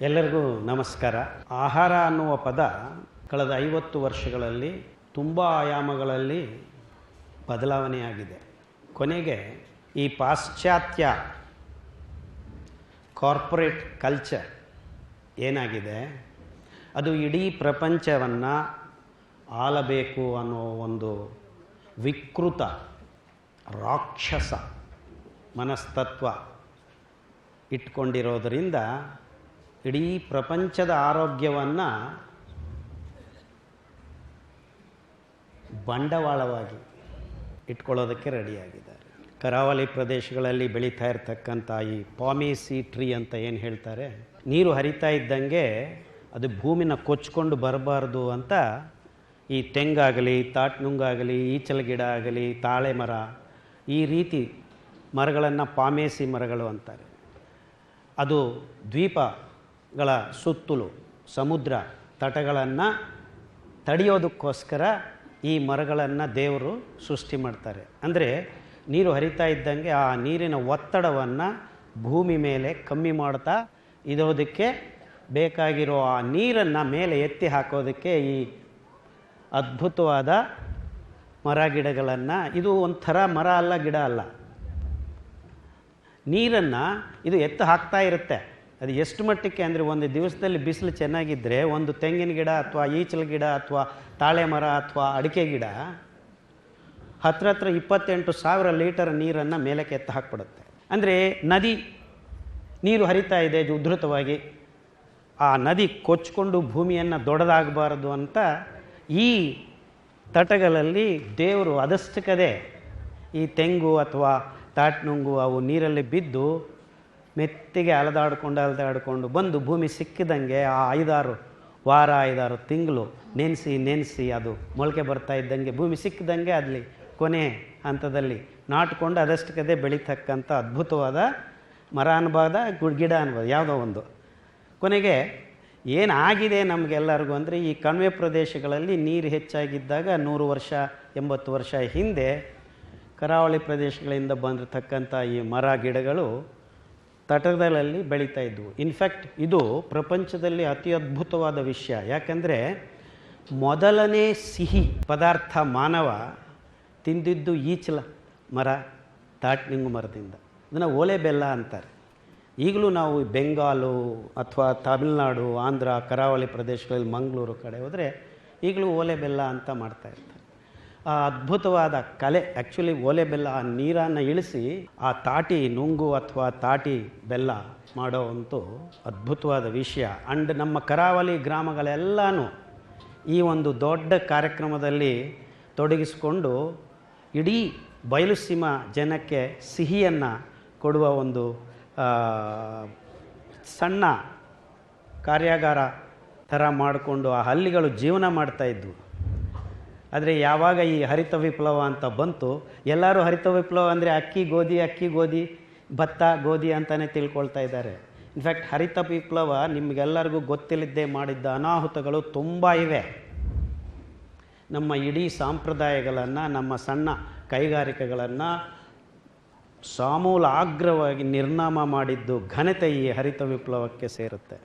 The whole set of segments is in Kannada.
ಎಲ್ಲರಿಗೂ ನಮಸ್ಕಾರ. ಆಹಾರ ಅನ್ನುವ ಪದ ಕಳೆದ ಐವತ್ತು ವರ್ಷಗಳಲ್ಲಿ ತುಂಬ ಆಯಾಮಗಳಲ್ಲಿ ಬದಲಾವಣೆಯಾಗಿದೆ. ಕೊನೆಗೆ ಈ ಪಾಶ್ಚಾತ್ಯ ಕಾರ್ಪೊರೇಟ್ ಕಲ್ಚರ್ ಏನಾಗಿದೆ? ಅದು ಇಡೀ ಪ್ರಪಂಚವನ್ನು ಆಳಬೇಕು ಅನ್ನೋ ಒಂದು ವಿಕೃತ ರಾಕ್ಷಸ ಮನಸ್ತತ್ವ ಇಟ್ಕೊಂಡಿರೋದರಿಂದ ಇಡೀ ಪ್ರಪಂಚದ ಆರೋಗ್ಯವನ್ನು ಬಂಡವಾಳವಾಗಿ ಇಟ್ಕೊಳ್ಳೋದಕ್ಕೆ ರೆಡಿಯಾಗಿದ್ದಾರೆ. ಕರಾವಳಿ ಪ್ರದೇಶಗಳಲ್ಲಿ ಬೆಳೀತಾ ಇರ್ತಕ್ಕಂಥ ಈ ಪಾಮೇಸಿ ಟ್ರೀ ಅಂತ ಏನು ಹೇಳ್ತಾರೆ, ನೀರು ಹರಿತಾ ಇದ್ದಂಗೆ ಅದು ಭೂಮಿನ ಕೊಚ್ಕೊಂಡು ಬರಬಾರ್ದು ಅಂತ ಈ ತೆಂಗಾಗಲಿ, ತಾಟ್ನುಂಗಾಗಲಿ, ಈಚಲ ಗಿಡ ಆಗಲಿ, ತಾಳೆ ಮರ, ಈ ರೀತಿ ಮರಗಳನ್ನು ಪಾಮೇಸಿ ಮರಗಳು ಅಂತಾರೆ. ಅದು ದ್ವೀಪಗಳ ಸುತ್ತಲೂ ಸಮುದ್ರ ತಟಗಳನ್ನು ತಡೆಯೋದಕ್ಕೋಸ್ಕರ ಈ ಮರಗಳನ್ನು ದೇವರು ಸೃಷ್ಟಿ ಮಾಡ್ತಾರೆ. ಅಂದರೆ ನೀರು ಹರಿತಾ ಇದ್ದಂಗೆ ಆ ನೀರಿನ ಒತ್ತಡವನ್ನು ಭೂಮಿ ಮೇಲೆ ಕಮ್ಮಿ ಮಾಡ್ತಾ ಇರೋದಕ್ಕೆ ಬೇಕಾಗಿರೋ ಆ ನೀರನ್ನು ಮೇಲೆ ಎತ್ತಿ ಹಾಕೋದಕ್ಕೆ ಈ ಅದ್ಭುತವಾದ ಮರ ಗಿಡಗಳನ್ನು ಇದು ಒಂಥರ ಮರ ಅಲ್ಲ, ಗಿಡ ಅಲ್ಲ. ನೀರನ್ನು ಇದು ಎತ್ತು ಹಾಕ್ತಾ ಇರುತ್ತೆ. ಅದು ಎಷ್ಟು ಮಟ್ಟಕ್ಕೆ ಅಂದರೆ ಒಂದು ದಿವಸದಲ್ಲಿ ಬಿಸಿಲು ಚೆನ್ನಾಗಿದ್ದರೆ ಒಂದು ತೆಂಗಿನ ಗಿಡ ಅಥವಾ ಈಚಲ ಗಿಡ ಅಥವಾ ತಾಳೆ ಮರ ಅಥವಾ ಅಡಿಕೆ ಗಿಡ ಹತ್ರ ಹತ್ರ ಇಪ್ಪತ್ತೆಂಟು ಸಾವಿರ ಲೀಟರ್ ನೀರನ್ನು ಮೇಲಕ್ಕೆ ಎತ್ತು ಹಾಕ್ಬಿಡುತ್ತೆ. ಅಂದರೆ ನದಿ, ನೀರು ಹರಿತಾ ಇದೆ ಉದ್ಧೃತವಾಗಿ. ಆ ನದಿ ಕೊಚ್ಕೊಂಡು ಭೂಮಿಯನ್ನು ದೊಡ್ಡದಾಗಬಾರದು ಅಂತ ಈ ತಟಗಳಲ್ಲಿ ದೇವರು ಅದಷ್ಟಕ್ಕದೇ ಈ ತೆಂಗು ಅಥವಾ ತಾಟ್ನುಂಗು ಅವು ನೀರಲ್ಲಿ ಬಿದ್ದು ಮೆತ್ತಿಗೆ ಅಲದಾಡ್ಕೊಂಡು ಅಲದಾಡ್ಕೊಂಡು ಬಂದು ಭೂಮಿ ಸಿಕ್ಕಿದಂಗೆ ಆ ಐದಾರು ವಾರ, ಐದಾರು ತಿಂಗಳು ನೆನೆಸಿ ನೆನೆಸಿ ಅದು ಮೊಳಕೆ ಬರ್ತಾ ಇದ್ದಂಗೆ ಭೂಮಿ ಸಿಕ್ಕಿದಂಗೆ ಅಲ್ಲಿ ಕೊನೆ ಹಂತದಲ್ಲಿ ನಾಟ್ಕೊಂಡು ಅದಷ್ಟಕ್ಕದೆ ಬೆಳೀತಕ್ಕಂಥ ಅದ್ಭುತವಾದ ಮರ ಅನುಭವದ ಗಿಡ ಅನುಭವ ಯಾವುದೋ ಒಂದು. ಕೊನೆಗೆ ಏನಾಗಿದೆ ನಮಗೆಲ್ಲರಿಗೂ ಅಂದರೆ ಈ ಕಣಿವೆ ಪ್ರದೇಶಗಳಲ್ಲಿ ನೀರು ಹೆಚ್ಚಾಗಿದ್ದಾಗ ನೂರು ವರ್ಷ, ಎಂಬತ್ತು ವರ್ಷ ಹಿಂದೆ ಕರಾವಳಿ ಪ್ರದೇಶಗಳಿಂದ ಬಂದಿರತಕ್ಕಂಥ ಈ ಮರ ಗಿಡಗಳು ತಟದಲ್ಲಿ ಬೆಳೀತಾ ಇದ್ವು. ಇನ್ಫ್ಯಾಕ್ಟ್ ಇದು ಪ್ರಪಂಚದಲ್ಲಿ ಅತಿ ಅದ್ಭುತವಾದ ವಿಷಯ. ಯಾಕಂದರೆ ಮೊದಲನೇ ಸಿಹಿ ಪದಾರ್ಥ ಮಾನವ ತಿಂದಿದ್ದು ಈಚಲ ಮರ ತಾಟ್ನಿಂಗು ಮರದಿಂದ. ಅದನ್ನು ಓಲೆ ಬೆಲ್ಲ ಅಂತಾರೆ. ಈಗಲೂ ನಾವು ಬೆಂಗಾಲು ಅಥವಾ ತಮಿಳ್ನಾಡು, ಆಂಧ್ರ, ಕರಾವಳಿ ಪ್ರದೇಶಗಳಲ್ಲಿ ಮಂಗಳೂರು ಕಡೆ ಹೋದರೆ ಈಗಲೂ ಓಲೆ ಬೆಲ್ಲ ಅಂತ ಮಾಡ್ತಾ ಇರ್ತಾರೆ. ಆ ಅದ್ಭುತವಾದ ಕಲೆ ಆ್ಯಕ್ಚುಲಿ ಓಲೆ ಬೆಲ್ಲ, ಆ ನೀರನ್ನು ಇಳಿಸಿ, ಆ ತಾಟಿ ನುಂಗು ಅಥವಾ ತಾಟಿ ಬೆಲ್ಲ ಮಾಡೋ ಅದ್ಭುತವಾದ ವಿಷಯ. ಆ್ಯಂಡ್ ನಮ್ಮ ಕರಾವಳಿ ಗ್ರಾಮಗಳೆಲ್ಲನೂ ಈ ಒಂದು ದೊಡ್ಡ ಕಾರ್ಯಕ್ರಮದಲ್ಲಿ ತೊಡಗಿಸಿಕೊಂಡು ಇಡೀ ಬಯಲುಸೀಮ ಜನಕ್ಕೆ ಸಿಹಿಯನ್ನು ಕೊಡುವ ಒಂದು ಸಣ್ಣ ಕಾರ್ಯಾಗಾರ ಥರ ಮಾಡಿಕೊಂಡು ಆ ಹಳ್ಳಿಗಳು ಜೀವನ ಮಾಡ್ತಾಯಿದ್ವು ಆದರೆ ಯಾವಾಗ ಈ ಹರಿತ ವಿಪ್ಲವ ಅಂತ ಬಂತು, ಎಲ್ಲರೂ ಹರಿತ ವಿಪ್ಲವ ಅಂದರೆ ಅಕ್ಕಿ, ಗೋಧಿ ಅಕ್ಕಿ, ಗೋಧಿ, ಭತ್ತ, ಗೋಧಿ ಅಂತಲೇ ತಿಳ್ಕೊಳ್ತಾ ಇದ್ದಾರೆ. ಇನ್ಫ್ಯಾಕ್ಟ್ ಹರಿತ ವಿಪ್ಲವ ನಿಮಗೆಲ್ಲರಿಗೂ ಗೊತ್ತಿಲ್ಲದೆ ಮಾಡಿದ್ದ ಅನಾಹುತಗಳು ತುಂಬ ಇವೆ. ನಮ್ಮ ಇಡೀ ಸಂಪ್ರದಾಯಗಳನ್ನು, ನಮ್ಮ ಸಣ್ಣ ಕೈಗಾರಿಕೆಗಳನ್ನು ಸಾಮೂಲಾಗ್ರವಾಗಿ ನಿರ್ನಾಮ ಮಾಡಿದ್ದು ಘನತೆ ಈ ಹರಿತ ವಿಪ್ಲವಕ್ಕೆ ಸೇರುತ್ತೆ.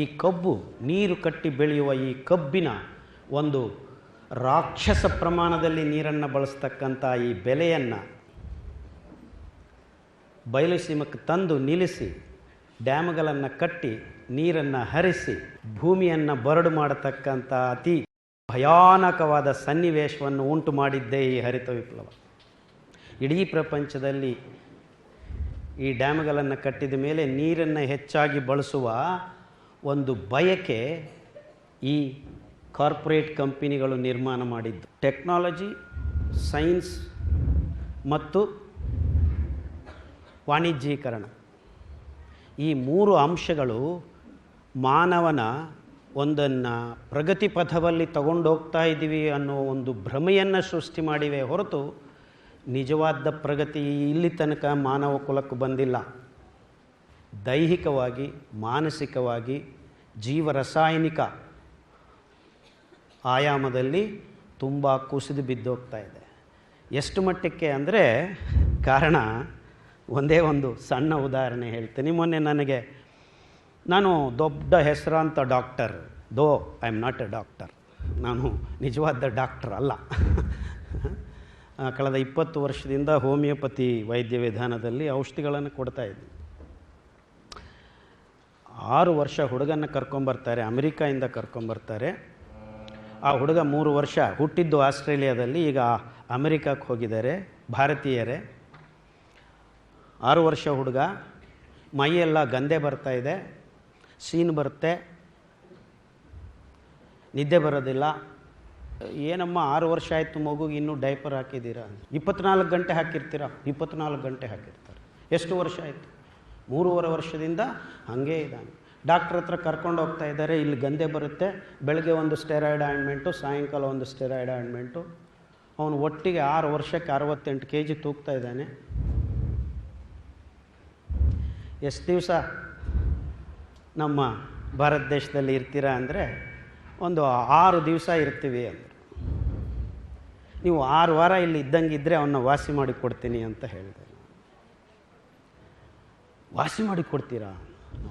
ಈ ಕಬ್ಬು ನೀರು ಕಟ್ಟಿ ಬೆಳೆಯುವ ಈ ಕಬ್ಬಿನ ಒಂದು ರಾಕ್ಷಸ ಪ್ರಮಾಣದಲ್ಲಿ ನೀರನ್ನು ಬಳಸ್ತಕ್ಕಂಥ ಈ ಬೆಲೆಯನ್ನು ಬಯಲುಸೀಮಕ್ಕೆ ತಂದು ನಿಲ್ಲಿಸಿ, ಡ್ಯಾಮ್ಗಳನ್ನು ಕಟ್ಟಿ, ನೀರನ್ನು ಹರಿಸಿ, ಭೂಮಿಯನ್ನು ಬರಡು ಮಾಡತಕ್ಕಂಥ ಅತಿ ಭಯಾನಕವಾದ ಸನ್ನಿವೇಶವನ್ನು ಉಂಟು ಮಾಡಿದ್ದೇ ಈ ಹರಿತ ವಿಪ್ಲವ. ಇಡೀ ಪ್ರಪಂಚದಲ್ಲಿ ಈ ಡ್ಯಾಮ್ಗಳನ್ನು ಕಟ್ಟಿದ ಮೇಲೆ ನೀರನ್ನು ಹೆಚ್ಚಾಗಿ ಬಳಸುವ ಒಂದು ಬಯಕೆ ಈ ಕಾರ್ಪೊರೇಟ್ ಕಂಪನಿಗಳು ನಿರ್ಮಾಣ ಮಾಡಿದ್ದು. ಟೆಕ್ನಾಲಜಿ, ಸೈನ್ಸ್ ಮತ್ತು ವಾಣಿಜ್ಯೀಕರಣ. ಈ ಮೂರು ಅಂಶಗಳು ಮಾನವನ ಒಂದನ್ನು ಪ್ರಗತಿ ಪಥದಲ್ಲಿ ತಗೊಂಡೋಗ್ತಾ ಇದ್ದೀವಿ ಅನ್ನೋ ಒಂದು ಭ್ರಮೆಯನ್ನು ಸೃಷ್ಟಿ ಮಾಡಿವೆ ಹೊರತು ನಿಜವಾದ ಪ್ರಗತಿ ಇಲ್ಲಿ ತನಕ ಮಾನವ ಕುಲಕ್ಕೆ ಬಂದಿಲ್ಲ. ದೈಹಿಕವಾಗಿ, ಮಾನಸಿಕವಾಗಿ, ಜೀವರಸಾಯನಿಕ ಆಯಾಮದಲ್ಲಿ ತುಂಬ ಕುಸಿದು ಬಿದ್ದೋಗ್ತಾ ಇದೆ. ಎಷ್ಟು ಮಟ್ಟಕ್ಕೆ ಅಂದರೆ ಕಾರಣ ಒಂದೇ ಒಂದು ಸಣ್ಣ ಉದಾಹರಣೆ ಹೇಳ್ತೀನಿ. ಮೊನ್ನೆ ನನಗೆ ನಾನು ದೊಡ್ಡ ಹೆಸರಾಂತ doctor. Though, I am not a doctor. ನಾನು ನಿಜವಾದ ಡಾಕ್ಟರ್ ಅಲ್ಲ. ಕಳೆದ ಇಪ್ಪತ್ತು ವರ್ಷದಿಂದ ಹೋಮಿಯೋಪತಿ ವೈದ್ಯ ವಿಧಾನದಲ್ಲಿ ಔಷಧಿಗಳನ್ನು ಕೊಡ್ತಾ ಇದ್ದೀನಿ ಆರು ವರ್ಷ ಹುಡುಗನ ಕರ್ಕೊಂಬರ್ತಾರೆ, ಅಮೆರಿಕಾಯಿಂದ ಕರ್ಕೊಂಬರ್ತಾರೆ. ಆ ಹುಡುಗ ಮೂರು ವರ್ಷ ಹುಟ್ಟಿದ್ದು ಆಸ್ಟ್ರೇಲಿಯಾದಲ್ಲಿ, ಈಗ ಅಮೆರಿಕಕ್ಕೆ ಹೋಗಿದ್ದಾರೆ, ಭಾರತೀಯರೇ. ಆರು ವರ್ಷ ಹುಡುಗ, ಮೈಯೆಲ್ಲ ಗಂದೆ ಬರ್ತಾ ಇದೆ, ಸೀನ್ ಬರುತ್ತೆ, ನಿದ್ದೆ ಬರೋದಿಲ್ಲ. ಏನಮ್ಮ ಆರು ವರ್ಷ ಆಯಿತು ಮಗುಗೆ ಇನ್ನೂ ಡೈಪರ್ ಹಾಕಿದ್ದೀರಾ ಇಪ್ಪತ್ನಾಲ್ಕು ಗಂಟೆ ಹಾಕಿರ್ತೀರಾ? ಇಪ್ಪತ್ನಾಲ್ಕು ಗಂಟೆ ಹಾಕಿರ್ತಾರೆ. ಎಷ್ಟು ವರ್ಷ ಆಯಿತು? ಮೂರುವರೆ ವರ್ಷದಿಂದ ಹಾಗೇ ಇದ್ದಾನೆ. ಡಾಕ್ಟ್ರ್ ಹತ್ರ ಕರ್ಕೊಂಡು ಹೋಗ್ತಾ ಇದ್ದಾರೆ, ಇಲ್ಲಿ ಗಂದೆ ಬರುತ್ತೆ. ಬೆಳಗ್ಗೆ ಒಂದು ಸ್ಟೆರಾಯ್ಡ್ ಆಯಿಂಟ್ಮೆಂಟು ಸಾಯಂಕಾಲ ಒಂದು ಸ್ಟೆರಾಯ್ಡ್ ಆಯಿಂಟ್ಮೆಂಟು ಅವನು ಒಟ್ಟಿಗೆ ಆರು ವರ್ಷಕ್ಕೆ ಅರವತ್ತೆಂಟು ಕೆ ಜಿ ತೂಗ್ತಾ ಇದ್ದಾನೆ. ಎಷ್ಟು ದಿವಸ ನಮ್ಮ ಭಾರತ ದೇಶದಲ್ಲಿ ಇರ್ತೀರಾ ಅಂದರೆ ಒಂದು ಆರು ದಿವಸ ಇರ್ತೀವಿ ಅಂದರು ನೀವು ಆರು ವಾರ ಇಲ್ಲಿ ಇದ್ದಂಗೆ ಇದ್ದರೆ ಅವನ್ನ ವಾಸಿ ಮಾಡಿ ಕೊಡ್ತೀನಿ ಅಂತ ಹೇಳಿದೆ. ವಾಸಿ ಮಾಡಿ ಕೊಡ್ತೀರಾ?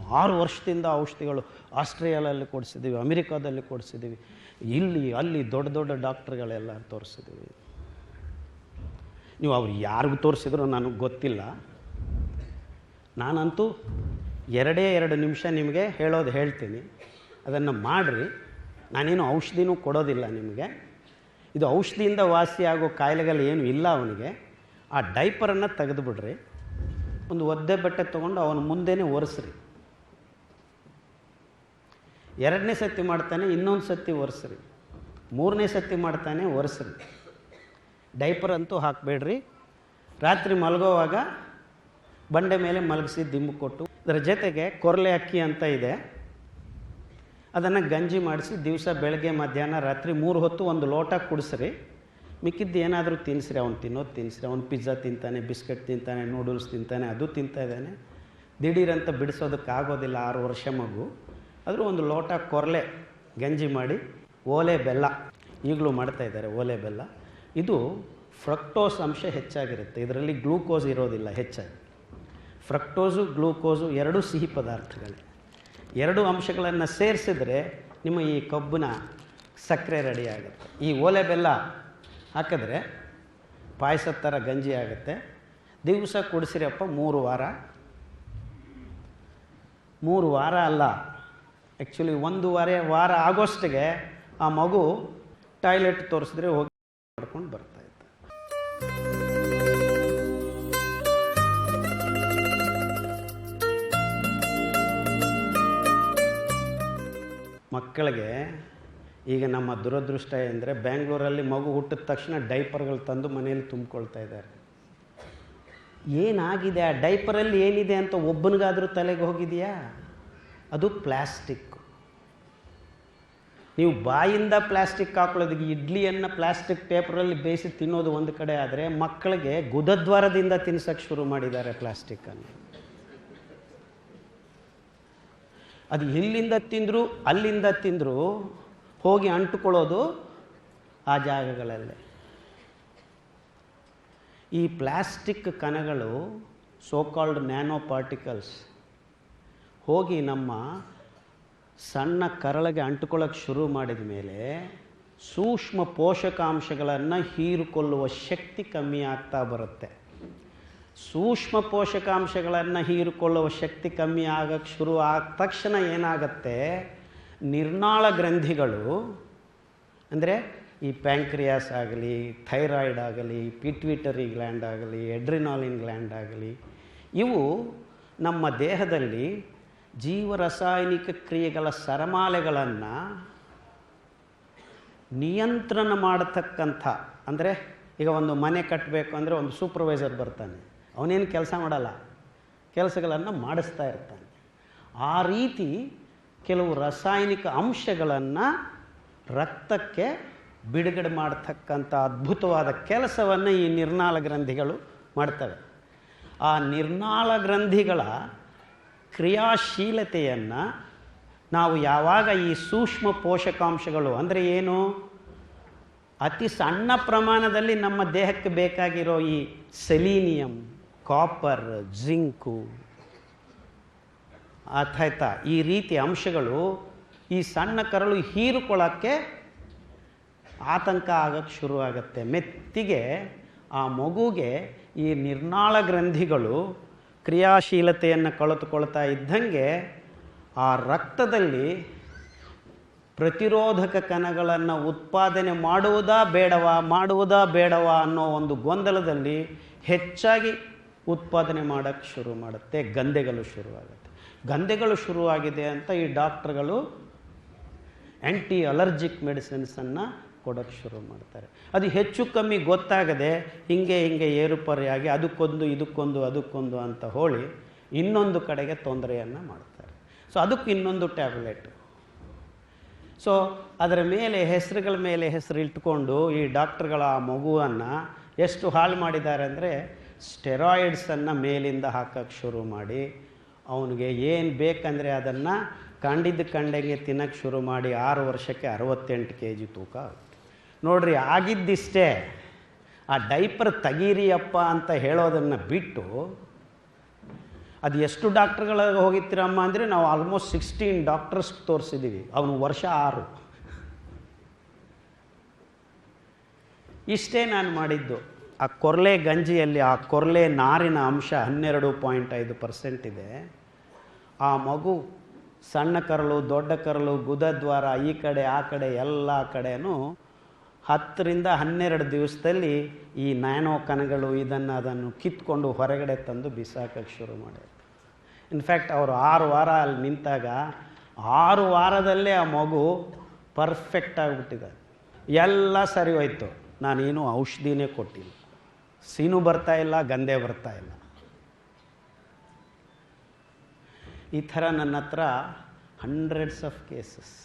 ಆರು ವರ್ಷದಿಂದ ಔಷಧಿಗಳು ಆಸ್ಟ್ರೇಲಿಯಾದಲ್ಲಿ ಕೊಡಿಸಿದ್ದೀವಿ ಅಮೆರಿಕಾದಲ್ಲಿ ಕೊಡಿಸಿದ್ದೀವಿ ಇಲ್ಲಿ, ಅಲ್ಲಿ ದೊಡ್ಡ ದೊಡ್ಡ ಡಾಕ್ಟ್ರುಗಳೆಲ್ಲ ತೋರಿಸಿದ್ದೀವಿ ನೀವು ಅವ್ರು ಯಾರಿಗೂ ತೋರಿಸಿದ್ರು ನನಗೆ ಗೊತ್ತಿಲ್ಲ. ನಾನಂತೂ ಎರಡೇ ಎರಡು ನಿಮಿಷ ನಿಮಗೆ ಹೇಳೋದು ಹೇಳ್ತೀನಿ. ಅದನ್ನು ಮಾಡಿರಿ. ನಾನೇನು ಔಷಧಿನೂ ಕೊಡೋದಿಲ್ಲ ನಿಮಗೆ. ಇದು ಔಷಧಿಯಿಂದ ವಾಸಿಯಾಗೋ ಕಾಯಿಲೆಗಳು ಏನು ಇಲ್ಲ ಅವನಿಗೆ. ಆ ಡೈಪರನ್ನು ತೆಗೆದುಬಿಡ್ರಿ. ಒಂದು ಒದ್ದೆ ಬಟ್ಟೆ ತೊಗೊಂಡು ಅವನ ಮುಂದೆನೇ ಒರೆಸ್ರಿ. ಎರಡನೇ ಸತಿ ಮಾಡ್ತಾನೆ, ಇನ್ನೊಂದು ಸತಿ ಒರೆಸ್ರಿ. ಮೂರನೇ ಸತಿ ಮಾಡ್ತಾನೆ, ಒರೆಸ್ರಿ. ಡೈಪರ್ ಅಂತೂ ಹಾಕಬೇಡ್ರಿ. ರಾತ್ರಿ ಮಲಗೋವಾಗ ಬಂಡೆ ಮೇಲೆ ಮಲಗಿಸಿ ದಿಂಬು ಕೊಟ್ಟು ಅದರ ಜೊತೆಗೆ ಕೊರಲೆ ಅಕ್ಕಿ ಅಂತ ಇದೆ. ಅದನ್ನು ಗಂಜಿ ಮಾಡಿಸಿ ದಿವಸ ಬೆಳಗ್ಗೆ, ಮಧ್ಯಾಹ್ನ, ರಾತ್ರಿ ಮೂರು ಹೊತ್ತು ಒಂದು ಲೋಟ ಕುಡಿಸ್ರಿ. ಮಿಕ್ಕಿದ್ದು ಏನಾದರೂ ತಿನ್ನಿಸ್ರಿ ಅವ್ನು ತಿನ್ನೋದು ತಿನ್ನಿಸ್ರಿ ಅವ್ನು ಪಿಜ್ಜಾ ತಿಂತಾನೆ, ಬಿಸ್ಕೆಟ್ ತಿಂತಾನೆ, ನೂಡಲ್ಸ್ ತಿಂತಾನೆ, ಅದು ತಿಂತಾ ಇದ್ದಾನೆ. ದಿಢೀರಂತ ಬಿಡಿಸೋದಕ್ಕಾಗೋದಿಲ್ಲ ಆರು ವರ್ಷ ಮಗು. ಆದರೂ ಒಂದು ಲೋಟ ಕೊರಲೆ ಗಂಜಿ ಮಾಡಿ, ಓಲೆ ಬೆಲ್ಲ, ಈಗಲೂ ಮಾಡ್ತಾ ಇದ್ದಾರೆ ಓಲೆ ಬೆಲ್ಲ. ಇದು ಫ್ರಕ್ಟೋಸ್ ಅಂಶ ಹೆಚ್ಚಾಗಿರುತ್ತೆ. ಇದರಲ್ಲಿ ಗ್ಲೂಕೋಸ್ ಇರೋದಿಲ್ಲ ಹೆಚ್ಚಾಗಿ. ಫ್ರಕ್ಟೋಸು, ಗ್ಲೂಕೋಸು ಎರಡೂ ಸಿಹಿ ಪದಾರ್ಥಗಳೇ. ಎರಡು ಅಂಶಗಳನ್ನು ಸೇರಿಸಿದ್ರೆ ನಿಮ್ಮ ಈ ಕಬ್ಬಿನ ಸಕ್ಕರೆ ರೆಡಿ ಆಗುತ್ತೆ. ಈ ಓಲೆ ಬೆಲ್ಲ ಹಾಕಿದ್ರೆ ಪಾಯಸದ ಥರ ಗಂಜಿ ಆಗುತ್ತೆ. ದಿವಸ ಕುಡಿಸಿರಪ್ಪ ಮೂರು ವಾರ. ಮೂರು ವಾರ ಅಲ್ಲ ಆ್ಯಕ್ಚುಲಿ ಒಂದೂವರೆ ವಾರ ಆಗೋಷ್ಟಿಗೆ ಆ ಮಗು ಟಾಯ್ಲೆಟ್ ತೋರಿಸಿದ್ರೆ ಹೋಗಿ ಮಾಡ್ಕೊಂಡು ಬರ್ತಾ ಮಕ್ಕಳಿಗೆ ಈಗ ನಮ್ಮ ದುರದೃಷ್ಟ ಅಂದರೆ ಬ್ಯಾಂಗ್ಳೂರಲ್ಲಿ ಮಗು ಹುಟ್ಟಿದ ತಕ್ಷಣ ಡೈಪರ್ಗಳು ತಂದು ಮನೆಯಲ್ಲಿ ತುಂಬಿಕೊಳ್ತಾ ಇದ್ದಾರೆ. ಏನಾಗಿದೆ? ಆ ಡೈಪರಲ್ಲಿ ಏನಿದೆ ಅಂತ ಒಬ್ಬನಿಗಾದರೂ ತಲೆಗೆ ಹೋಗಿದೆಯಾ? ಅದು ಪ್ಲ್ಯಾಸ್ಟಿಕ್ ನೀವು ಬಾಯಿಂದ ಪ್ಲಾಸ್ಟಿಕ್ ಹಾಕೊಳ್ಳೋದಕ್ಕೆ ಇಡ್ಲಿಯನ್ನು ಪ್ಲಾಸ್ಟಿಕ್ ಪೇಪರಲ್ಲಿ ಬೇಯಿಸಿ ತಿನ್ನೋದು ಒಂದು ಕಡೆ ಆದರೆ ಮಕ್ಕಳಿಗೆ ಗುದದ್ವಾರದಿಂದ ತಿನ್ಸಕ್ಕೆ ಶುರು ಮಾಡಿದ್ದಾರೆ ಪ್ಲಾಸ್ಟಿಕ್ಕನ್ನು ಅದು ಎಲ್ಲಿಂದ ತಿಂದರೂ ಅಲ್ಲಿಂದ ತಿಂದರೂ ಹೋಗಿ ಅಂಟುಕೊಳ್ಳೋದು ಆ ಜಾಗಗಳಲ್ಲೇ. ಈ ಪ್ಲಾಸ್ಟಿಕ್ ಕಣಗಳು ಸೋಕಾಲ್ಡ್ ನ್ಯಾನೋ ಪಾರ್ಟಿಕಲ್ಸ್ ಹೋಗಿ ನಮ್ಮ ಸಣ್ಣ ಕರಳಿಗೆ ಅಂಟುಕೊಳ್ಳೋಕ್ಕೆ ಶುರು ಮಾಡಿದ ಮೇಲೆ ಸೂಕ್ಷ್ಮ ಪೋಷಕಾಂಶಗಳನ್ನು ಹೀರಿಕೊಳ್ಳುವ ಶಕ್ತಿ ಕಮ್ಮಿ ಆಗ್ತಾ ಬರುತ್ತೆ. ಸೂಕ್ಷ್ಮ ಪೋಷಕಾಂಶಗಳನ್ನು ಹೀರಿಕೊಳ್ಳುವ ಶಕ್ತಿ ಕಮ್ಮಿ ಆಗಕ್ಕೆ ಶುರು ಆದ ತಕ್ಷಣ ಏನಾಗತ್ತೆ? ನಿರ್ನಾಳ ಗ್ರಂಥಿಗಳು, ಅಂದರೆ ಈ ಪ್ಯಾಂಕ್ರಿಯಾಸ್ ಆಗಲಿ, ಥೈರಾಯ್ಡ್ ಆಗಲಿ, ಪಿಟ್ವಿಟರಿ ಗ್ಲ್ಯಾಂಡ್ ಆಗಲಿ, ಎಡ್ರಿನಾಲಿನ್ ಗ್ಲ್ಯಾಂಡ್ ಆಗಲಿ, ಇವು ನಮ್ಮ ದೇಹದಲ್ಲಿ ಜೀವರಾಸಾಯನಿಕ ಕ್ರಿಯೆಗಳ ಸರಮಾಲೆಗಳನ್ನು ನಿಯಂತ್ರಣ ಮಾಡತಕ್ಕಂಥ, ಅಂದರೆ ಈಗ ಒಂದು ಮನೆ ಕಟ್ಟಬೇಕು ಅಂದರೆ ಒಂದು ಸೂಪರ್ವೈಸರ್ ಬರ್ತಾನೆ. ಅವನೇನು ಕೆಲಸ ಮಾಡಲ್ಲ. ಕೆಲಸಗಳನ್ನು ಮಾಡಿಸ್ತಾ ಇರ್ತಾನೆ. ಆ ರೀತಿ ಕೆಲವು ರಾಸಾಯನಿಕ ಅಂಶಗಳನ್ನು ರಕ್ತಕ್ಕೆ ಬಿಡುಗಡೆ ಮಾಡತಕ್ಕಂಥ ಅದ್ಭುತವಾದ ಕೆಲಸವನ್ನು ಈ ನಿರ್ನಾಳ ಗ್ರಂಥಿಗಳು ಮಾಡ್ತವೆ. ಆ ನಿರ್ನಾಳ ಗ್ರಂಥಿಗಳ ಕ್ರಿಯಾಶೀಲತೆಯನ್ನು ನಾವು ಯಾವಾಗ ಈ ಸೂಕ್ಷ್ಮ ಪೋಷಕಾಂಶಗಳು ಅಂದರೆ ಏನು? ಅತಿ ಸಣ್ಣ ಪ್ರಮಾಣದಲ್ಲಿ ನಮ್ಮ ದೇಹಕ್ಕೆ ಬೇಕಾಗಿರೋ ಈ ಸೆಲೀನಿಯಂ ಕಾಪರ್ ಜಿಂಕು ಅಥಾಯ್ತಾ ಈ ರೀತಿ ಅಂಶಗಳು ಈ ಸಣ್ಣ ಕರಳು ಹೀರುಕೊಳ್ಳೋಕ್ಕೆ ಆತಂಕ ಆಗಕ್ಕೆ ಶುರುವಾಗುತ್ತೆ ಮೆತ್ತಿಗೆ ಆ ಮಗುಗೆ ಈ ನಿರ್ನಾಳ ಗ್ರಂಥಿಗಳು ಕ್ರಿಯಾಶೀಲತೆಯನ್ನು ಕಳೆದುಕೊಳ್ತಾ ಇದ್ದಂಗೆ ಆ ರಕ್ತದಲ್ಲಿ ಪ್ರತಿರೋಧಕ ಕಣಗಳನ್ನು ಉತ್ಪಾದನೆ ಮಾಡುವುದಾ ಬೇಡವಾ ಮಾಡುವುದಾ ಬೇಡವಾ ಅನ್ನೋ ಒಂದು ಗೊಂದಲದಲ್ಲಿ ಹೆಚ್ಚಾಗಿ ಉತ್ಪಾದನೆ ಮಾಡೋಕ್ಕೆ ಶುರು ಮಾಡುತ್ತೆ ಗಂದೆಗಳು ಶುರುವಾಗುತ್ತೆ. ಗಂದೆಗಳು ಶುರುವಾಗಿದೆ ಅಂತ ಈ ಡಾಕ್ಟ್ರುಗಳು ಆ್ಯಂಟಿ ಅಲರ್ಜಿಕ್ ಮೆಡಿಸಿನ್ಸನ್ನು ಕೊಡೋಕ್ಕೆ ಶುರು ಮಾಡ್ತಾರೆ. ಅದು ಹೆಚ್ಚು ಕಮ್ಮಿ ಗೊತ್ತಾಗದೆ ಹಿಂಗೆ ಹಿಂಗೆ ಏರುಪರಿಯಾಗಿ ಅದಕ್ಕೊಂದು, ಇದಕ್ಕೊಂದು, ಅದಕ್ಕೊಂದು ಅಂತ ಹೋಳಿ ಇನ್ನೊಂದು ಕಡೆಗೆ ತೊಂದರೆಯನ್ನು ಮಾಡ್ತಾರೆ. ಸೊ ಅದಕ್ಕೆ ಇನ್ನೊಂದು ಟ್ಯಾಬ್ಲೆಟ್. ಸೊ ಅದರ ಮೇಲೆ ಹೆಸರುಗಳ ಮೇಲೆ ಹೆಸರು ಇಟ್ಕೊಂಡು ಈ ಡಾಕ್ಟ್ರುಗಳ ಆ ಮಗುವನ್ನು ಎಷ್ಟು ಹಾಳು ಮಾಡಿದ್ದಾರೆ ಅಂದರೆ ಸ್ಟೆರಾಯ್ಡ್ಸನ್ನು ಮೇಲಿಂದ ಹಾಕೋಕ್ಕೆ ಶುರು ಮಾಡಿ, ಅವನಿಗೆ ಏನು ಬೇಕಂದರೆ ಅದನ್ನು ಕಂಡಿದ್ದು ಕಂಡಂಗೆ ತಿನ್ನೋಕ್ಕೆ ಶುರು ಮಾಡಿ ಆರು ವರ್ಷಕ್ಕೆ ಅರವತ್ತೆಂಟು ಕೆ ಜಿ ತೂಕ ಆಗುತ್ತೆ. ನೋಡ್ರಿ, ಆಗಿದ್ದಿಷ್ಟೇ ಆ ಡೈಪರ್ ತೆಗೀರಿಯಪ್ಪ ಅಂತ ಹೇಳೋದನ್ನು ಬಿಟ್ಟು, ಅದು ಎಷ್ಟು ಡಾಕ್ಟ್ರ್ಗಳಿಗೆ ಹೋಗಿತ್ತಿರಮ್ಮ ಅಂದರೆ ನಾವು ಆಲ್ಮೋಸ್ಟ್ ಸಿಕ್ಸ್ಟೀನ್ ಡಾಕ್ಟರ್ಸ್ ತೋರಿಸಿದ್ದೀವಿ ಅವನು ವರ್ಷ ಆರು. ಇಷ್ಟೇ ನಾನು ಮಾಡಿದ್ದು. ಆ ಕೊರ್ಲೆ ಗಂಜಿಯಲ್ಲಿ ಆ ಕೊರ್ಲೆ ನಾರಿನ ಅಂಶ ಹನ್ನೆರಡು ಪಾಯಿಂಟ್ ಐದು ಪರ್ಸೆಂಟ್ ಇದೆ. ಆ ಮಗು ಸಣ್ಣ ಕರಳು, ದೊಡ್ಡ ಕರಳು ಗುದದ್ವಾರ ಈ ಕಡೆ, ಆ ಕಡೆ, ಎಲ್ಲ ಕಡೆಯೂ ಹತ್ತರಿಂದ ಹನ್ನೆರಡು ದಿವಸದಲ್ಲಿ ಈ ನ್ಯಾನೋ ಕಣಗಳು ಇದನ್ನು ಅದನ್ನು ಕಿತ್ಕೊಂಡು ಹೊರಗಡೆ ತಂದು ಬಿಸಾಕಕ್ಕೆ ಶುರು ಮಾಡಿದ್ರು. ಇನ್ಫ್ಯಾಕ್ಟ್ ಅವರು ಆರು ವಾರ ಅಲ್ಲಿ ನಿಂತಾಗ ಆರು ವಾರದಲ್ಲೇ ಆ ಮಗು ಪರ್ಫೆಕ್ಟ್ ಆಗಿಬಿಟ್ಟಿದೆ ಎಲ್ಲ ಸರಿ ಹೋಯ್ತು. ನಾನೇನು ಔಷಧಿನೇ ಕೊಟ್ಟಿಲ್ಲ. ಸೀನು ಬರ್ತಾ ಇಲ್ಲ, ಗಂಧೆ ಬರ್ತಾ ಇಲ್ಲ. ಈ ಥರ ನನ್ನ ಹತ್ರ ಹಂಡ್ರೆಡ್ಸ್ ಆಫ್ ಕೇಸಸ್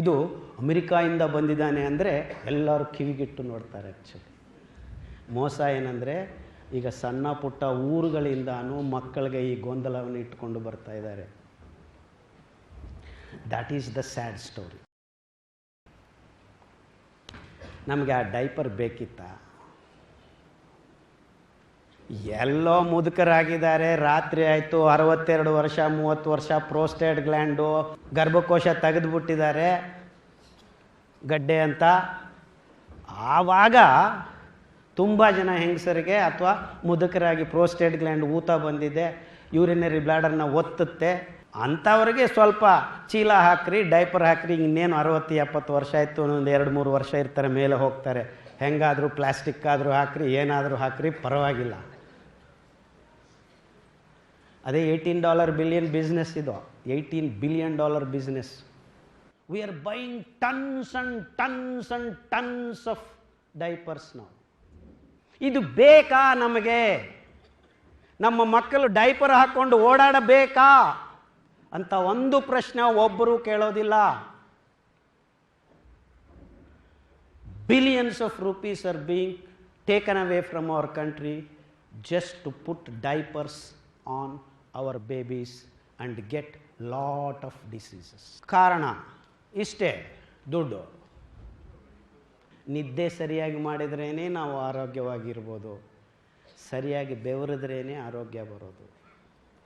ಇದು ಅಮೆರಿಕಾಯಿಂದ ಬಂದಿದ್ದಾನೆ ಅಂದರೆ ಎಲ್ಲರೂ ಕಿವಿಗಿಟ್ಟು ನೋಡ್ತಾರೆ ಆ್ಯಕ್ಚುಲಿ ಮೋಸ ಏನಂದರೆ, ಈಗ ಸಣ್ಣ ಪುಟ್ಟ ಊರುಗಳಿಂದಾನು ಮಕ್ಕಳಿಗೆ ಈ ಗೊಂದಲವನ್ನು ಇಟ್ಕೊಂಡು ಬರ್ತಾ ಇದ್ದಾರೆ. That is the sad story ನಮಗೆ ಆ ಡೈಪರ್ ಬೇಕಿತ್ತ? ಎಲ್ಲೋ ಮುದುಕರಾಗಿದ್ದಾರೆ. ರಾತ್ರಿ ಆಯಿತು, ಅರವತ್ತೆರಡು ವರ್ಷ, ಮೂವತ್ತು ವರ್ಷ ಪ್ರೋಸ್ಟೇಟ್ ಗ್ಲ್ಯಾಂಡು ಗರ್ಭಕೋಶ ತೆಗೆದುಬಿಟ್ಟಿದ್ದಾರೆ. ಗಡ್ಡೆ ಅಂತ. ಆವಾಗ ತುಂಬ ಜನ ಹೆಂಗಸರಿಗೆ ಅಥವಾ ಮುದುಕರಾಗಿ ಪ್ರೋಸ್ಟೇಟ್ ಗ್ಲ್ಯಾಂಡ್ ಊತ ಬಂದಿದೆ. ಯೂರಿನರಿ ಬ್ಲಾಡರ್ನ ಒತ್ತುತ್ತೆ. ಅಂಥವ್ರಿಗೆ ಸ್ವಲ್ಪ ಚೀಲ ಹಾಕ್ರಿ ಡೈಪರ್ ಹಾಕ್ರಿ, ಇನ್ನೇನು ಅರವತ್ತು, ಎಪ್ಪತ್ತು ವರ್ಷ ಆಯಿತು ಒಂದು ಎರಡು, ಮೂರು ವರ್ಷ ಇರ್ತಾರೆ, ಮೇಲೆ ಹೋಗ್ತಾರೆ. ಹೆಂಗಾದರೂ ಪ್ಲಾಸ್ಟಿಕ್ ಆದರೂ ಹಾಕ್ರಿ, ಏನಾದರೂ ಹಾಕ್ರಿ, ಪರವಾಗಿಲ್ಲ. ಅದೇ ಏಯ್ಟೀನ್ ಡಾಲರ್ ಬಿಲಿಯನ್ ಬಿಸ್ನೆಸ್ ಇದು. Eighteen billion dollar business we are buying tons and tons and tons of diapers ನಾವು ಇದು ಬೇಕಾ ನಮಗೆ? ನಮ್ಮ ಮಕ್ಕಳು ಡೈಪರ್ ಹಾಕ್ಕೊಂಡು ಓಡಾಡಬೇಕಾ? ಅಂತ ಒಂದು ಪ್ರಶ್ನೆ ಒಬ್ಬರು ಕೇಳೋದಿಲ್ಲ. Billions of rupees are being taken away from our country just to put diapers on our babies and get lot of diseases ಕಾರಣ ಇಷ್ಟೇ, ದುಡ್ಡು. ನಿದ್ದೆ ಸರಿಯಾಗಿ ಮಾಡಿದ್ರೇ ನಾವು ಆರೋಗ್ಯವಾಗಿರ್ಬೋದು. ಸರಿಯಾಗಿ ಬೆವರಿದ್ರೇ ಆರೋಗ್ಯ ಬರೋದು.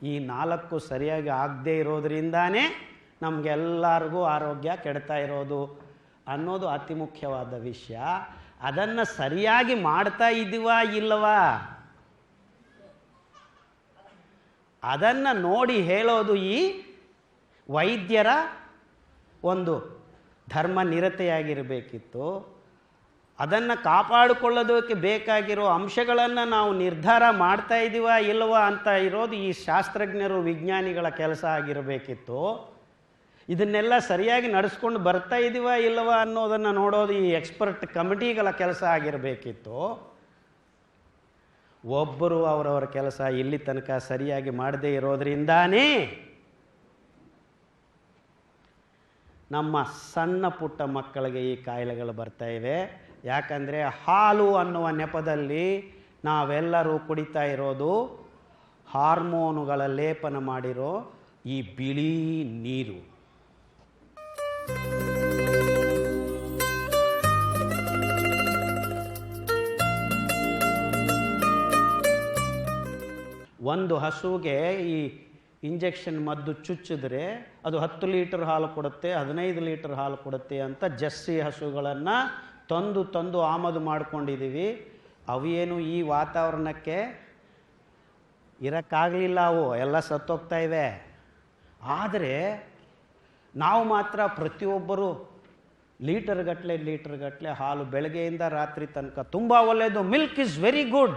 ಈ ನಾಲ್ಕು ಸರಿಯಾಗಿ ಆಗದೇ ಇರೋದ್ರಿಂದಾನೇ ನಮಗೆಲ್ಲರಿಗೂ ಆರೋಗ್ಯ ಕೆಡ್ತಾ ಇರೋದು ಅನ್ನೋದು ಅತಿ ಮುಖ್ಯವಾದ ವಿಷಯ. ಅದನ್ನು ಸರಿಯಾಗಿ ಮಾಡ್ತಾ ಇದ್ದೀವಾ ಇಲ್ಲವಾ? ಅದನ್ನು ನೋಡಿ ಹೇಳೋದು ಈ ವೈದ್ಯರ ಒಂದು ಧರ್ಮ ನಿರತೆಯಾಗಿರಬೇಕಿತ್ತು. ಅದನ್ನು ಕಾಪಾಡಿಕೊಳ್ಳೋದಕ್ಕೆ ಬೇಕಾಗಿರೋ ಅಂಶಗಳನ್ನು ನಾವು ನಿರ್ಧಾರ ಮಾಡ್ತಾ ಇದ್ದೀವಾ ಇಲ್ಲವ ಅಂತ ಇರೋದು ಈ ಶಾಸ್ತ್ರಜ್ಞರು, ವಿಜ್ಞಾನಿಗಳ ಕೆಲಸ ಆಗಿರಬೇಕಿತ್ತು. ಇದನ್ನೆಲ್ಲ ಸರಿಯಾಗಿ ನಡೆಸ್ಕೊಂಡು ಬರ್ತಾ ಇದ್ದೀವಾ ಇಲ್ಲವಾ ಅನ್ನೋದನ್ನು ನೋಡೋದು ಈ ಎಕ್ಸ್ಪರ್ಟ್ ಕಮಿಟಿಗಳ ಕೆಲಸ ಆಗಿರಬೇಕಿತ್ತು. ಒಬ್ಬರು ಅವರವರ ಕೆಲಸ ಇಲ್ಲಿ ತನಕ ಸರಿಯಾಗಿ ಮಾಡದೇ ಇರೋದ್ರಿಂದಾನೇ ನಮ್ಮ ಸಣ್ಣ ಪುಟ್ಟ ಮಕ್ಕಳಿಗೆ ಈ ಕಾಯಿಲೆಗಳು ಬರ್ತಾ ಇವೆ. ಯಾಕಂದರೆ ಹಾಲು ಅನ್ನುವ ನೆಪದಲ್ಲಿ ನಾವೆಲ್ಲರೂ ಕುಡಿತಾ ಇರೋದು ಹಾರ್ಮೋನುಗಳ ಲೇಪನ ಮಾಡಿರೋ ಈ ಬಿಳಿ ನೀರು. ಒಂದು ಹಸುವಿಗೆ ಈ ಇಂಜೆಕ್ಷನ್ ಮದ್ದು ಚುಚ್ಚಿದ್ರೆ ಅದು ಹತ್ತು ಲೀಟರ್ ಹಾಲು ಕೊಡುತ್ತೆ, ಹದಿನೈದು ಲೀಟರ್ ಹಾಲು ಕೊಡುತ್ತೆ ಅಂತ ಜರ್ಸಿ ಹಸುಗಳನ್ನು ತಂದು ತಂದು ಆಮದು ಮಾಡ್ಕೊಂಡಿದ್ದೀವಿ ಅವೇನು ಈ ವಾತಾವರಣಕ್ಕೆ ಇರೋಕ್ಕಾಗಲಿಲ್ಲ ಅವು, ಎಲ್ಲ ಸತ್ತೋಗ್ತಾ ಇವೆ. ಆದರೆ ನಾವು ಮಾತ್ರ ಪ್ರತಿಯೊಬ್ಬರು ಲೀಟರ್ ಗಟ್ಟಲೆ ಲೀಟರ್ ಗಟ್ಟಲೆ ಹಾಲು ಬೆಳಗ್ಗೆಯಿಂದ ರಾತ್ರಿ ತನಕ ತುಂಬ ಒಳ್ಳೆಯದು. Milk is very good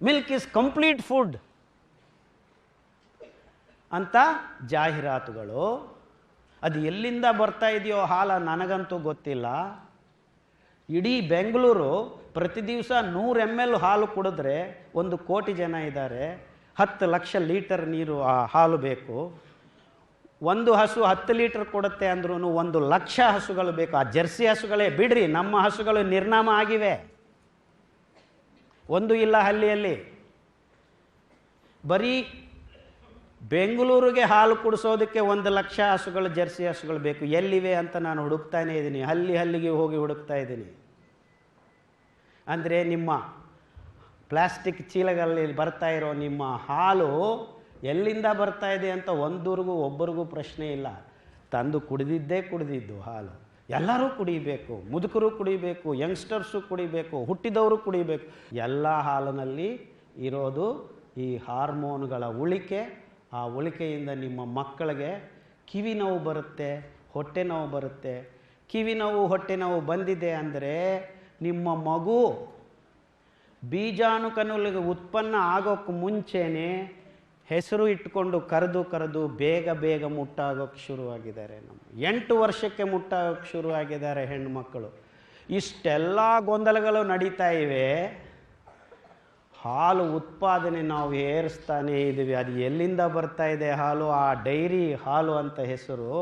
milk is complete food ಅಂತ ಜಾಹೀರಾತುಗಳು, ಅದು ಎಲ್ಲಿಂದ ಬರ್ತಾ ಇದೆಯೋ ಹಾಲ ನನಗಂತೂ ಗೊತ್ತಿಲ್ಲ. ಇಡೀ ಬೆಂಗಳೂರು ಪ್ರತಿ ದಿವಸ ನೂರು ಎಂ ಎಲ್ ಹಾಲು ಕುಡಿದ್ರೆ ಒಂದು ಕೋಟಿ ಜನ ಇದ್ದಾರೆ. ಹತ್ತು ಲಕ್ಷ ಲೀಟರ್ ನೀರು ಆ ಹಾಲು ಬೇಕು. ಒಂದು ಹಸು ಹತ್ತು ಲೀಟರ್ ಕೊಡುತ್ತೆ ಅಂದ್ರೂ ಒಂದು ಲಕ್ಷ ಹಸುಗಳು ಬೇಕು. ಆ ಜರ್ಸಿ ಹಸುಗಳೇ ಬಿಡ್ರಿ, ನಮ್ಮ ಹಸುಗಳು ನಿರ್ನಾಮ ಆಗಿವೆ. ಒಂದು ಇಲ್ಲ ಹಳ್ಳಿಯಲ್ಲಿ. ಬರೀ ಬೆಂಗಳೂರಿಗೆ ಹಾಲು ಕುಡಿಸೋದಕ್ಕೆ ಒಂದು ಲಕ್ಷ ಹಸುಗಳು, ಜರ್ಸಿ ಹಸುಗಳು ಬೇಕು. ಎಲ್ಲಿವೆ ಅಂತ ನಾನು ಹುಡುಕ್ತಾನೆ ಇದ್ದೀನಿ. ಹಲ್ಲಿ ಹಲ್ಲಿಗೆ ಹೋಗಿ ಹುಡುಕ್ತಾ ಇದ್ದೀನಿ. ಅಂದರೆ ನಿಮ್ಮ ಪ್ಲಾಸ್ಟಿಕ್ ಚೀಲಗಳಲ್ಲಿ ಬರ್ತಾ ಇರೋ ನಿಮ್ಮ ಹಾಲು ಎಲ್ಲಿಂದ ಬರ್ತಾ ಇದೆ ಅಂತ ಒಂದೂರಿಗೂ ಒಬ್ಬರಿಗೂ ಪ್ರಶ್ನೆ ಇಲ್ಲ. ತಂದು ಕುಡಿದಿದ್ದೇ ಕುಡಿದಿದ್ದು ಹಾಲು. ಎಲ್ಲರೂ ಕುಡಿಬೇಕು. ಮುದುಕರು ಕುಡಿಬೇಕು, ಯಂಗ್ಸ್ಟರ್ಸು ಕುಡಿಬೇಕು, ಹುಟ್ಟಿದವರು ಕುಡಿಬೇಕು. ಎಲ್ಲ ಹಾಲಿನಲ್ಲಿ ಇರೋದು ಈ ಹಾರ್ಮೋನ್ಗಳ ಉಳಿಕೆ ಆ ಉಳಿಕೆಯಿಂದ ನಿಮ್ಮ ಮಕ್ಕಳಿಗೆ ಕಿವಿ ನೋವು ಬರುತ್ತೆ, ಹೊಟ್ಟೆ ನೋವು ಬರುತ್ತೆ. ಕಿವಿ ನೋವು, ಹೊಟ್ಟೆ ನೋವು ಬಂದಿದೆ ಅಂದರೆ ನಿಮ್ಮ ಮಗು ಬೀಜಾಣುಕಣುಲಿಗೆ ಉತ್ಪನ್ನ ಆಗೋಕ್ಕೆ ಮುಂಚೆನೇ ಹೆಸರು ಇಟ್ಕೊಂಡು ಕರೆದು ಕರೆದು ಬೇಗ ಬೇಗ ಮುಟ್ಟಾಗೋಕ್ಕೆ ಶುರುವಾಗಿದ್ದಾರೆ ನಮ್ಮ ಎಂಟು ವರ್ಷಕ್ಕೆ ಮುಟ್ಟಾಗೋಕ್ಕೆ ಶುರುವಾಗಿದ್ದಾರೆ ಹೆಣ್ಣುಮಕ್ಕಳು ಇಷ್ಟೆಲ್ಲ ಗೊಂದಲಗಳು ನಡೀತಾ ಇವೆ. ಹಾಲು ಉತ್ಪಾದನೆ ನಾವು ಏರಿಸ್ತಾನೆ ಇದ್ದೀವಿ. ಅದು ಎಲ್ಲಿಂದ ಬರ್ತಾ ಇದೆ ಹಾಲು? ಆ ಡೈರಿ ಹಾಲು ಅಂತ ಹೆಸರು,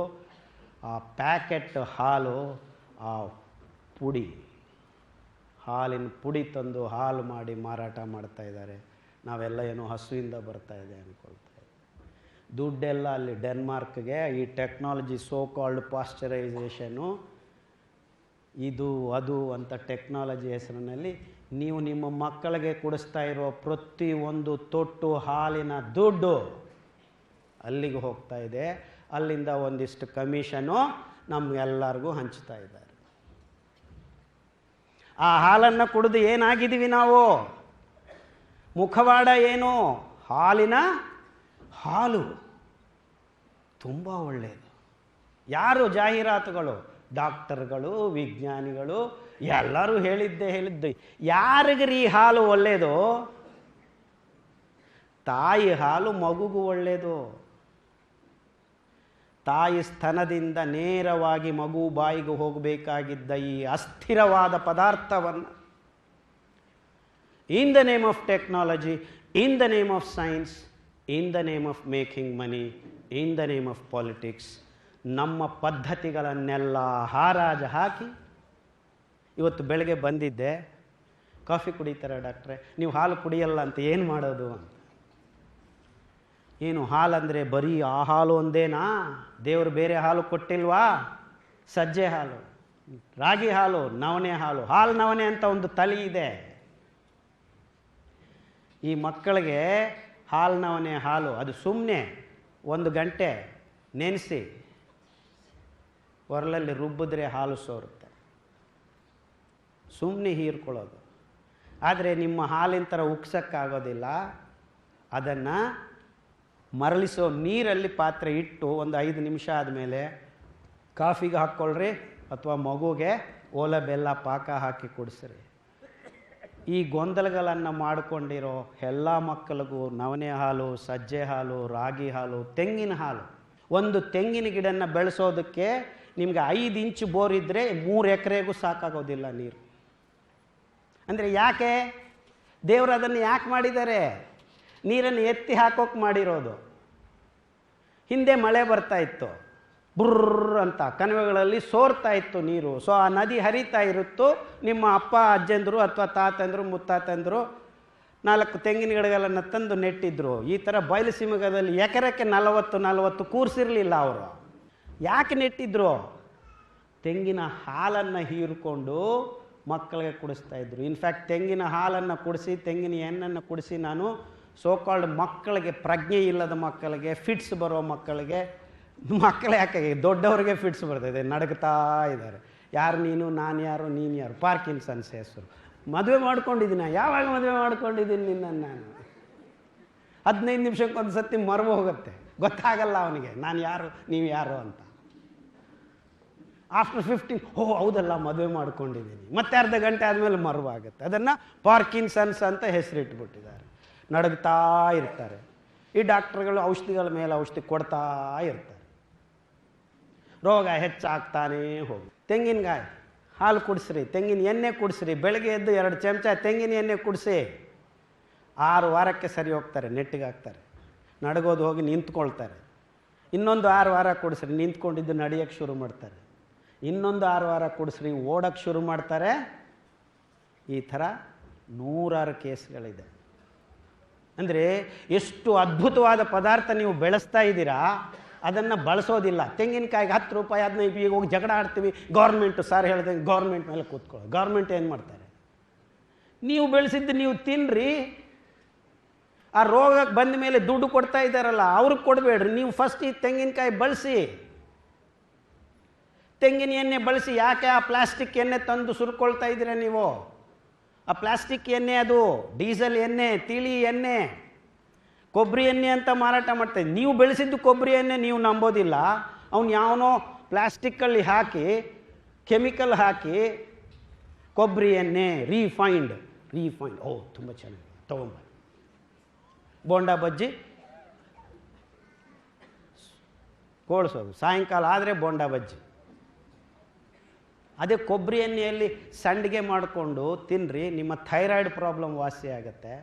ಆ ಪ್ಯಾಕೆಟ್ ಹಾಲು, ಆ ಪುಡಿ, ಹಾಲಿನ ಪುಡಿ ತಂದು ಹಾಲು ಮಾಡಿ ಮಾರಾಟ ಮಾಡ್ತಾ ಇದ್ದಾರೆ. ನಾವೆಲ್ಲ ಏನು ಹಸುವಿಂದ ಬರ್ತಾ ಇದೆ ಅಂದ್ಕೊಳ್ತಾ ದುಡ್ಡೆಲ್ಲ ಅಲ್ಲಿ ಡೆನ್ಮಾರ್ಕ್ಗೆ, ಈ ಟೆಕ್ನಾಲಜಿ ಸೋ ಕಾಲ್ಡ್ ಪಾಶ್ಚರೈಸೇಷನು ಇದು ಅದು ಅಂತ ಟೆಕ್ನಾಲಜಿ ಹೆಸರಿನಲ್ಲಿ ನೀವು ನಿಮ್ಮ ಮಕ್ಕಳಿಗೆ ಕೊಡಿಸ್ತಾ ಇರೋ ಪ್ರತಿ ಒಂದು ತೊಟ್ಟು, ಹಾಲಿನ ದುಡ್ಡು ಅಲ್ಲಿಗೆ ಹೋಗ್ತಾ ಇದೆ. ಅಲ್ಲಿಂದ ಒಂದಿಷ್ಟು ಕಮಿಷನು ನಮಗೆಲ್ಲರಿಗೂ ಹಂಚ್ತಾ ಇದ್ದಾರೆ. ಆ ಹಾಲನ್ನು ಕುಡಿದು ಏನಾಗಿದ್ದೀವಿ ನಾವು? ಮುಖವಾಡ ಏನು? ಹಾಲಿನ ಹಾಲು. ತುಂಬ ಒಳ್ಳೆಯದು ಯಾರು ಜಾಹೀರಾತುಗಳು? ಡಾಕ್ಟರ್ಗಳು, ವಿಜ್ಞಾನಿಗಳು ಎಲ್ಲರೂ ಹೇಳಿದ್ದೆ ಹೇಳಿದ್ದು. ಯಾರಿಗ್ರಿ ಹಾಲು ಒಳ್ಳೆಯದು ತಾಯಿ ಹಾಲು ಮಗುಗೂ ಒಳ್ಳೆಯದು ತಾಯಿ ಸ್ತನದಿಂದ ನೇರವಾಗಿ ಮಗು ಬಾಯಿಗೆ ಹೋಗಬೇಕಾಗಿದ್ದ ಈ ಅಸ್ಥಿರವಾದ ಪದಾರ್ಥವನ್ನು in the name of technology in the name of science in the name of making money in the name of politics ನಮ್ಮ ಪದ್ಧತಿಗಳನ್ನೆಲ್ಲ ಹಾರಾಜು ಹಾಕಿ ಇವತ್ತು ಬೆಳಗ್ಗೆ ಬಂದಿದ್ದೆ, ಕಾಫಿ ಕುಡಿತಾರೆ ಡಾಕ್ಟ್ರೆ, ನೀವು ಹಾಲು ಕುಡಿಯಲ್ಲ ಅಂತ ಏನು ಮಾಡೋದು ಅಂತ. ಏನು ಹಾಲಂದರೆ ಬರೀ ಆ ಹಾಲು ಒಂದೇನಾ? ದೇವರು ಬೇರೆ ಹಾಲು ಕೊಟ್ಟಿಲ್ವಾ? ಸಜ್ಜೆ ಹಾಲು, ರಾಗಿ ಹಾಲು, ನವಣೆ ಹಾಲು ಹಾಲು ನವಣೆ ಅಂತ ಒಂದು ತಳಿ ಇದೆ. ಈ ಮಕ್ಕಳಿಗೆ ಹಾಲು ನವಣೆ ಹಾಲು, ಅದು ಸುಮ್ಮನೆ ಒಂದು ಗಂಟೆ ನೆನೆಸಿ ಹೊರಲಲ್ಲಿ ರುಬ್ಬಿದ್ರೆ ಹಾಲು ಸೋರುತ್ತೆ. ಸುಮ್ಮನೆ ಹೀರ್ಕೊಳ್ಳೋದು. ಆದರೆ ನಿಮ್ಮ ಹಾಲಿನ ಥರ ಉಕ್ಸಕ್ಕಾಗೋದಿಲ್ಲ. ಅದನ್ನು ಮರಳಿಸೋ ನೀರಲ್ಲಿ ಪಾತ್ರೆ ಇಟ್ಟು ಒಂದು ಐದು ನಿಮಿಷ ಆದಮೇಲೆ ಕಾಫಿಗೆ ಹಾಕ್ಕೊಳ್ರಿ ಅಥವಾ ಮಗುಗೆ ಓಲ ಬೆಲ್ಲ ಪಾಕ ಹಾಕಿ ಕುಡಿಸ್ರಿ. ಈ ಗೊಂದಲಗಳನ್ನು ಮಾಡಿಕೊಂಡಿರೋ ಎಲ್ಲ ಮಕ್ಕಳಿಗೂ ನವಣೆ ಹಾಲು, ಸಜ್ಜೆ ಹಾಲು, ರಾಗಿ ಹಾಲು, ತೆಂಗಿನ ಹಾಲು. ಒಂದು ತೆಂಗಿನ ಗಿಡನ ಬೆಳೆಸೋದಕ್ಕೆ ನಿಮಗೆ ಐದು ಇಂಚು ಬೋರ್ ಇದ್ದರೆ ಮೂರು ಎಕರೆಗೂ ಸಾಕಾಗೋದಿಲ್ಲ ನೀರು. ಅಂದರೆ ಯಾಕೆ? ದೇವರು ಅದನ್ನು ಯಾಕೆ ಮಾಡಿದ್ದಾರೆ? ನೀರನ್ನು ಎತ್ತಿ ಹಾಕೋಕೆ ಮಾಡಿರೋದು. ಹಿಂದೆ ಮಳೆ ಬರ್ತಾ ಇತ್ತು. ಬುರ್ರ್ ಅಂತ ಕಣಿವೆಗಳಲ್ಲಿ ಸೋರ್ತಾ ಇತ್ತು ನೀರು. ಸೊ ಆ ನದಿ ಹರಿತಾ ಇರುತ್ತೋ. ನಿಮ್ಮ ಅಪ್ಪ, ಅಜ್ಜಂದರು ಅಥವಾ ತಾತಂದರು, ಮುತ್ತಾತಂದರು ನಾಲ್ಕು ತೆಂಗಿನ ಗಿಡಗಳನ್ನು ತಂದು ನೆಟ್ಟಿದ್ರು. ಈ ಥರ ಬಯಲುಸೀಮಗದಲ್ಲಿ ಎಕರೆಕ್ಕೆ ನಲವತ್ತು ನಲವತ್ತು ಕೂರಿಸಿರಲಿಲ್ಲ ಅವರು. ಯಾಕೆ ನೆಟ್ಟಿದ್ರು? ತೆಂಗಿನ ಹಾಲನ್ನು ಹೀರಿಕೊಂಡು ಮಕ್ಕಳಿಗೆ ಕುಡಿಸ್ತಾ ಇದ್ರು. ಇನ್ಫ್ಯಾಕ್ಟ್ ತೆಂಗಿನ ಹಾಲನ್ನು ಕುಡಿಸಿ, ತೆಂಗಿನ ಎಣ್ಣನ್ನು ಕುಡಿಸಿ ನಾನು ಸೋಕಾಲ್ಡ್ ಮಕ್ಕಳಿಗೆ, ಪ್ರಜ್ಞೆ ಇಲ್ಲದ ಮಕ್ಕಳಿಗೆ ಫಿಟ್ಸ್ ಬರೋ ಮಕ್ಕಳಿಗೆ, ಮಕ್ಕಳು ಯಾಕೆ ದೊಡ್ಡವರಿಗೆ ಫಿಟ್ಸ್ ಬರ್ತದೆ ನಡಗ್ತಾ ಇದ್ದಾರೆ. ಯಾರು ನೀನು, ನಾನು ಯಾರು, ನೀನು ಯಾರು? ಪಾರ್ಕಿನ್ಸನ್ಸ್ ಹೆಸರು. ಮದುವೆ ಮಾಡ್ಕೊಂಡಿದ್ದೀನಿ? ಯಾವಾಗ ಮದುವೆ ಮಾಡ್ಕೊಂಡಿದ್ದೀನಿ ನಿನ್ನನ್ನು ನಾನು? ಹದಿನೈದು ನಿಮಿಷಕ್ಕೊಂದು ಸತಿ ಮರವು ಹೋಗುತ್ತೆ ಗೊತ್ತಾಗಲ್ಲ ಅವನಿಗೆ, ನಾನು ಯಾರು, ನೀವು ಯಾರು ಅಂತ. ಆಫ್ಟರ್ ಫಿಫ್ಟೀನ್ ಓ, ಹೌದಲ್ಲ, ಮದುವೆ ಮಾಡ್ಕೊಂಡಿದ್ದೀನಿ. ಮತ್ತೆ ಅರ್ಧ ಗಂಟೆ ಆದಮೇಲೆ ಮರುವಾಗುತ್ತೆ. ಅದನ್ನು ಪಾರ್ಕಿನ್ಸನ್ಸ್ ಅಂತ ಹೆಸರಿಟ್ಬಿಟ್ಟಿದ್ದಾರೆ. ನಡಗ್ತಾ ಇರ್ತಾರೆ. ಈ ಡಾಕ್ಟ್ರುಗಳು ಔಷಧಿಗಳ ಮೇಲೆ ಔಷಧಿ ಕೊಡ್ತಾ ಇರ್ತಾರೆ. ರೋಗ ಹೆಚ್ಚಾಗ್ತಾನೇ ಹೋಗಿ ತೆಂಗಿನಕಾಯಿ, ಹಾಲು ಕುಡಿಸ್ರಿ, ತೆಂಗಿನ ಎಣ್ಣೆ ಕುಡಿಸ್ರಿ, ಬೆಳಗ್ಗೆ ಎದ್ದು ಎರಡು ಚಮಚ ತೆಂಗಿನ ಎಣ್ಣೆ ಕುಡಿಸಿ, ಆರು ವಾರಕ್ಕೆ ಸರಿ ಹೋಗ್ತಾರೆ, ನೆಟ್ಟಿಗೆ ಹಾಕ್ತಾರೆ. ನಡಗೋದು ಹೋಗಿ ನಿಂತ್ಕೊಳ್ತಾರೆ. ಇನ್ನೊಂದು ಆರು ವಾರ ಕುಡಿಸ್ರಿ, ನಿಂತ್ಕೊಂಡಿದ್ದು ನಡೆಯೋಕ್ಕೆ ಶುರು ಮಾಡ್ತಾರೆ. ಇನ್ನೊಂದು ಆರು ವಾರ ಕುಡಿಸ್ರಿ ಓಡಕ್ಕೆ ಶುರು ಮಾಡ್ತಾರೆ. ಈ ಥರ ನೂರಾರು ಕೇಸ್ಗಳಿದೆ. ಅಂದರೆ ಎಷ್ಟು ಅದ್ಭುತವಾದ ಪದಾರ್ಥ ನೀವು ಬೆಳೆಸ್ತಾ ಇದ್ದೀರಾ, ಅದನ್ನು ಬಳಸೋದಿಲ್ಲ. ತೆಂಗಿನಕಾಯಿಗೆ ಹತ್ತು ರೂಪಾಯಿ ಅದನ್ನ ಈಗ ಹೋಗಿ ಜಗಳ ಆಡ್ತೀವಿ ಗೌರ್ಮೆಂಟು ಸರ್ ಹೇಳಿದೆ ಗೌರ್ಮೆಂಟ್ ಮೇಲೆ ಕೂತ್ಕೊಳ್ಳೋ. ಗೌರ್ಮೆಂಟ್ ಏನು ಮಾಡ್ತಾರೆ? ನೀವು ಬೆಳೆಸಿದ್ದು ನೀವು ತಿನ್ನಿರಿ ಆ ರೋಗಕ್ಕೆ ಬಂದ ಮೇಲೆ ದುಡ್ಡು ಕೊಡ್ತಾ ಇದ್ದಾರಲ್ಲ, ಅವ್ರಿಗೆ ಕೊಡಬೇಡ್ರಿ. ನೀವು ಫಸ್ಟ್ ಈ ತೆಂಗಿನಕಾಯಿ ಬಳಸಿ. ತೆಂಗಿನ ಎಣ್ಣೆ ಬಳಸಿ ಯಾಕೆ ಆ ಪ್ಲಾಸ್ಟಿಕ್ ಎಣ್ಣೆ ತಂದು ಸುರ್ಕೊಳ್ತಾ ಇದ್ದೀರ ನೀವು ಆ ಪ್ಲಾಸ್ಟಿಕ್ ಎಣ್ಣೆ ಅದು ಡೀಸೆಲ್ ಎಣ್ಣೆ ತಿಳಿ ಎಣ್ಣೆ ಕೊಬ್ಬರಿ ಎಣ್ಣೆ ಅಂತ ಮಾರಾಟ ಮಾಡ್ತಾರೆ ನೀವು ಬೆಳೆಸಿದ್ದು ಕೊಬ್ಬರಿ ಎಣ್ಣೆ ನೀವು ನಂಬೋದಿಲ್ಲ ಅವನು ಯಾವನೋ ಪ್ಲಾಸ್ಟಿಕ್ಕಲ್ಲಿ ಹಾಕಿ ಕೆಮಿಕಲ್ ಹಾಕಿ ಕೊಬ್ಬರಿ ಎಣ್ಣೆ ರೀಫೈನ್ಡ್ ರೀಫೈನ್ಡ್ ಓ ತುಂಬ ಚೆನ್ನಾಗಿ ತೊಗೊಂಬ ಬೋಂಡ ಬಜ್ಜಿ ಕೋಳಿಸೋದು ಸಾಯಂಕಾಲ ಆದರೆ ಬೋಂಡ ಬಜ್ಜಿ ಅದೇ ಕೊಬ್ಬರಿ ಎಣ್ಣೆಯಲ್ಲಿ ಸಂಡಿಗೆ ಮಾಡಿಕೊಂಡು ತಿನ್ನಿರಿ ನಿಮ್ಮ ಥೈರಾಯ್ಡ್ ಪ್ರಾಬ್ಲಮ್ ವಾಸಿ ಆಗುತ್ತೆ.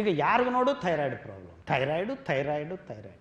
ಈಗ ಯಾರಿಗೂ ನೋಡು, thyroid problem. Thyroid thyroid, thyroid.